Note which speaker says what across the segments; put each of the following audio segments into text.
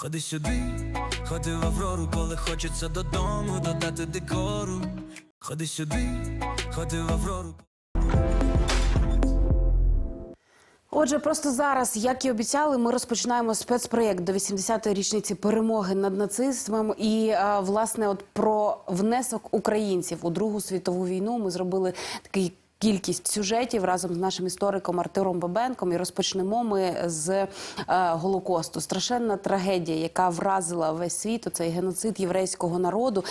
Speaker 1: Ходи сюди, ходи в Аврору, коли хочеться додому додати декору. Ходи сюди, ходи в Аврору.
Speaker 2: Отже, просто зараз, як і обіцяли, ми розпочинаємо спецпроєкт до 80-ї річниці перемоги над нацизмом. І власне, от про внесок українців у Другу світову війну ми зробили такий. Кількість сюжетів разом з нашим істориком Артуром Бабенком і розпочнемо ми з е, Голокосту. Страшенна трагедія, яка вразила весь світ, цей геноцид єврейського народу.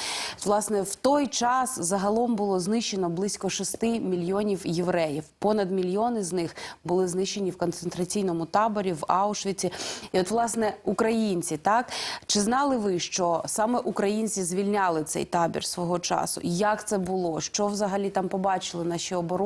Speaker 2: Власне, в той час загалом було знищено близько 6 мільйонів євреїв. Понад мільйони з них були знищені в концентраційному таборі в Аушвіці. І от, власне, українці, так чи знали ви, що саме українці звільняли цей табір свого часу? Як це було? Що взагалі там побачили наші оборонці?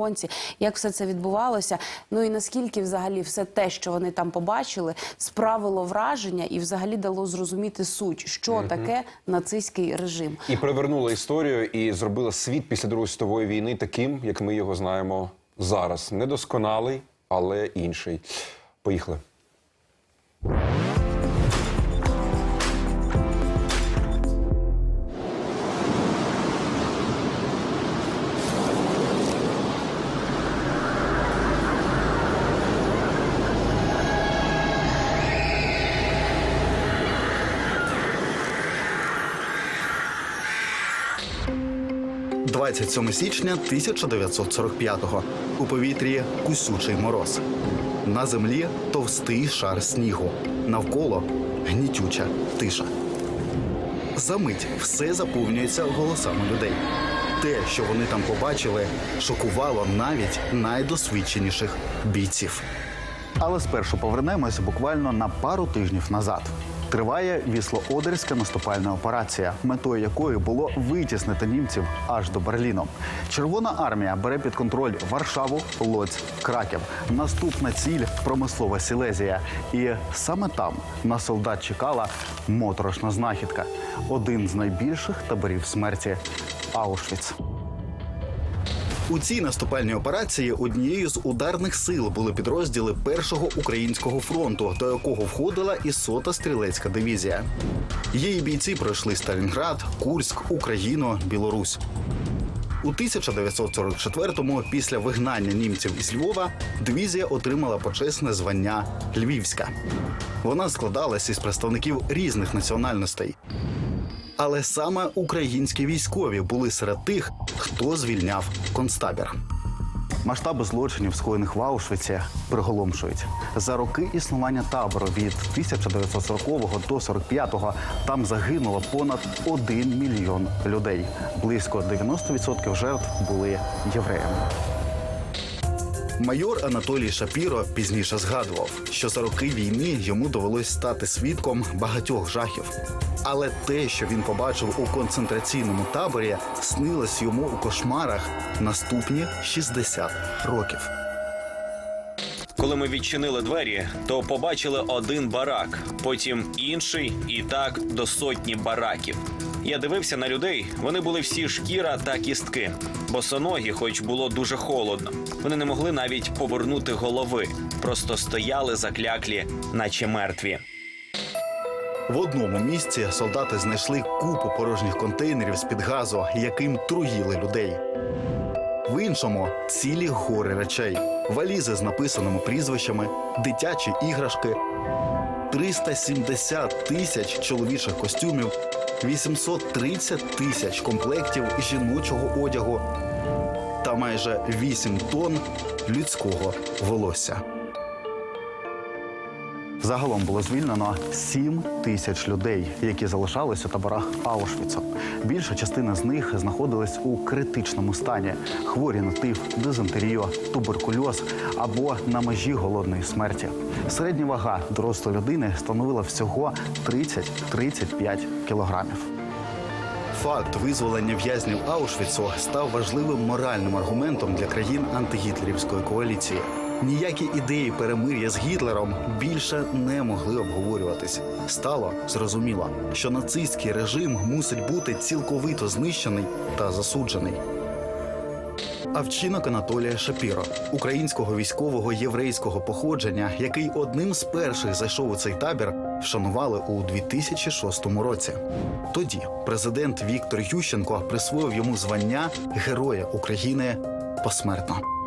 Speaker 2: Як все це відбувалося? Ну і наскільки взагалі все те, що вони там побачили, справило враження і взагалі дало зрозуміти суть, що таке нацистський режим?
Speaker 3: І перевернула історію і зробила світ після Другої світової війни таким, як ми його знаємо зараз. Недосконалий, але інший. Поїхали.
Speaker 4: – 27 січня 1945-го. У повітрі кусючий мороз. На землі товстий шар снігу. Навколо гнітюча тиша. Замить все заповнюється голосами людей. Те, що вони там побачили, шокувало навіть найдосвідченіших бійців. Але спершу повернемося буквально на пару тижнів назад. Триває вісло-одерська наступальна операція, метою якої було витіснити німців аж до Берліну. Червона армія бере під контроль Варшаву, Лоць, Краків. Наступна ціль промислова Сілезія. І саме там на солдат чекала моторошна знахідка. Один з найбільших таборів смерті Аушвіц. У цій наступальній операції однією з ударних сил були підрозділи першого українського фронту, до якого входила і сота стрілецька дивізія. Її бійці пройшли Сталінград, Курськ, Україну, Білорусь. У 1944-му, після вигнання німців із Львова, дивізія отримала почесне звання Львівська. Вона складалась із представників різних національностей. Але саме українські військові були серед тих, хто звільняв концтабір. Масштаби злочинів, скоєних в Аушвіці, приголомшують. За роки існування табору від 1940 до 45-го там загинуло понад 1 мільйон людей. Близько 90% жертв були євреями. Майор Анатолій Шапіро пізніше згадував, що за роки війни йому довелось стати свідком багатьох жахів. Але те, що він побачив у концентраційному таборі, снилось йому у кошмарах наступні 60 років.
Speaker 5: Коли ми відчинили двері, то побачили один барак, потім інший, і так до сотні бараків. Я дивився на людей. Вони були всі шкіра та кістки. Босоногі, хоч було дуже холодно. Вони не могли навіть повернути голови, просто стояли закляклі, наче мертві.
Speaker 4: В одному місці солдати знайшли купу порожніх контейнерів з-під газу, яким труїли людей. В іншому цілі гори речей, валізи з написаними прізвищами, дитячі іграшки, 370 тисяч чоловічих костюмів, 830 тисяч комплектів жіночого одягу та майже 8 тонн людського волосся. Загалом було звільнено 7 тисяч людей, які залишались у таборах Аушвіцу. Більша частина з них знаходилась у критичному стані: хворі на тиф, дизентерію, туберкульоз або на межі голодної смерті. Середня вага дорослої людини становила всього 30-35 кілограмів. Факт визволення в'язнів Аушвіцу став важливим моральним аргументом для країн антигітлерівської коаліції. Ніякі ідеї перемир'я з Гітлером більше не могли обговорюватись. Стало зрозуміло, що нацистський режим мусить бути цілковито знищений та засуджений. а вчинок Анатолія Шапіро, українського військового єврейського походження, який одним з перших зайшов у цей табір, вшанували у 2006 році. Тоді президент Віктор Ющенко присвоїв йому звання Героя України посмертно.